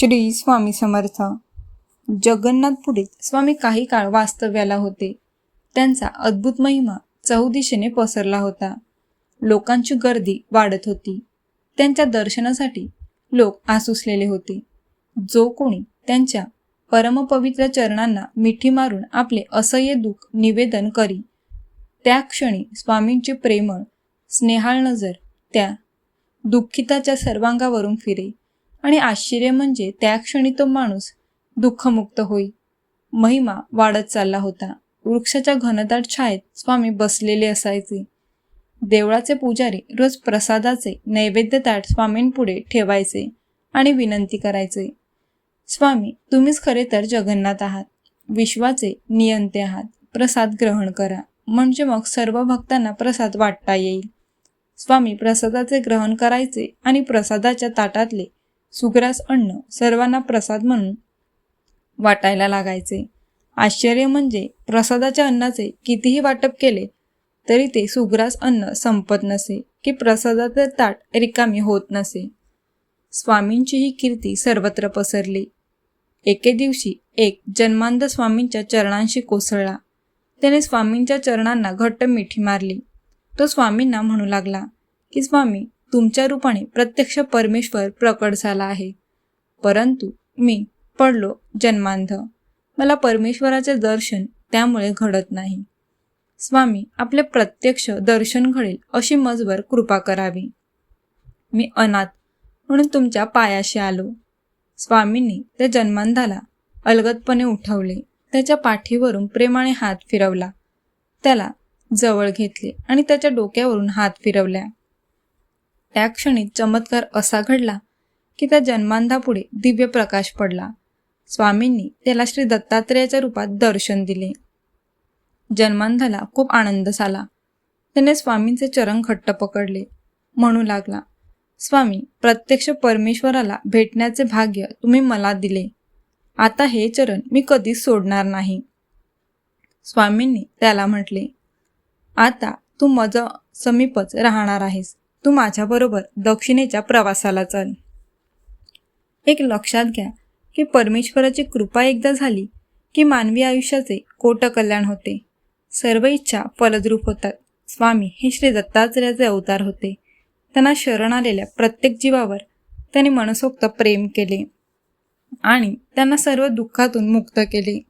श्री स्वामी समर्थ. जगन्नाथपुरीत स्वामी काही काळ वास्तव्याला होते. त्यांचा अद्भुत महिमा चौदिशेने पसरला होता. लोकांची गर्दी वाढत होती. त्यांच्या दर्शनासाठी लोक आसुसलेले होते. जो कोणी त्यांच्या परमपवित्र चरणांना मिठी मारून आपले असह्य दुःख निवेदन करी त्या क्षणी स्वामींची प्रेमळ स्नेहाळ नजर त्या दुःखिताच्या सर्वांगावरून फिरे. आणि आश्चर्य म्हणजे त्या क्षणी तो माणूस दुःखमुक्त होई. महिमा वाढत चालला होता. वृक्षाच्या घनदाट छायेत स्वामी बसलेले असायचे. देवळाचे पुजारी रोज प्रसादाचे नैवेद्य ताट स्वामींपुढे ठेवायचे आणि विनंती करायचे. स्वामी तुम्हीच खरे तर जगन्नाथ आहात. विश्वाचे नियंते आहात. प्रसाद ग्रहण करा. म्हणजे मग सर्व भक्तांना प्रसाद वाटता येईल. स्वामी प्रसादाचे ग्रहण करायचे आणि प्रसादाच्या ताटातले सुग्रास अन्न सर्वांना प्रसाद म्हणून वाटायला लागायचे. आश्चर्य म्हणजे प्रसादाच्या अन्नाचे कितीही वाटप केले तरी ते सुग्रास अन्न संपत नसे की प्रसादाचे ताट रिकामी होत नसे. स्वामींची ही कीर्ती सर्वत्र पसरली. एके दिवशी एक जन्मांध स्वामींच्या चरणांशी कोसळला. त्याने स्वामींच्या चरणांना घट्ट मिठी मारली. तो स्वामींना म्हणू लागला की स्वामी तुमच्या रूपाने प्रत्यक्ष परमेश्वर प्रकट झाला आहे. परंतु मी पडलो जन्मांध. मला परमेश्वराचे दर्शन त्यामुळे घडत नाही. स्वामी आपले प्रत्यक्ष दर्शन घडेल अशी मजवर कृपा करावी. मी अनाथ म्हणून तुमच्या पायाशी आलो. स्वामींनी त्या जन्मांधाला अलगदपणे उठवले. त्याच्या पाठीवरून प्रेमाने हात फिरवला. त्याला जवळ घेतले आणि त्याच्या डोक्यावरून हात फिरवल्या. त्या क्षणी चमत्कार असा घडला की त्या जन्मांधापुढे दिव्य प्रकाश पडला. स्वामींनी त्याला श्री दत्तात्रेयाच्या रूपात दर्शन दिले. जन्मांधाला खूप आनंद झाला. त्याने स्वामींचे चरण घट्ट पकडले. म्हणू लागला स्वामी प्रत्यक्ष परमेश्वराला भेटण्याचे भाग्य तुम्ही मला दिले. आता हे चरण मी कधीच सोडणार नाही. स्वामींनी त्याला म्हटले आता तू मज समीपच राहणार आहेस. तू माझ्याबरोबर दक्षिणेच्या प्रवासाला चल. एक लक्षात घ्या की परमेश्वराची कृपा एकदा झाली की मानवी आयुष्याचे कोट कल्याण होते. सर्व इच्छा फलद्रूप होतात. स्वामी हे श्री दत्तात्रेयाचे अवतार होते. त्यांना शरण आलेल्या प्रत्येक जीवावर त्यांनी मनसोक्त प्रेम केले आणि त्यांना सर्व दुःखातून मुक्त केले.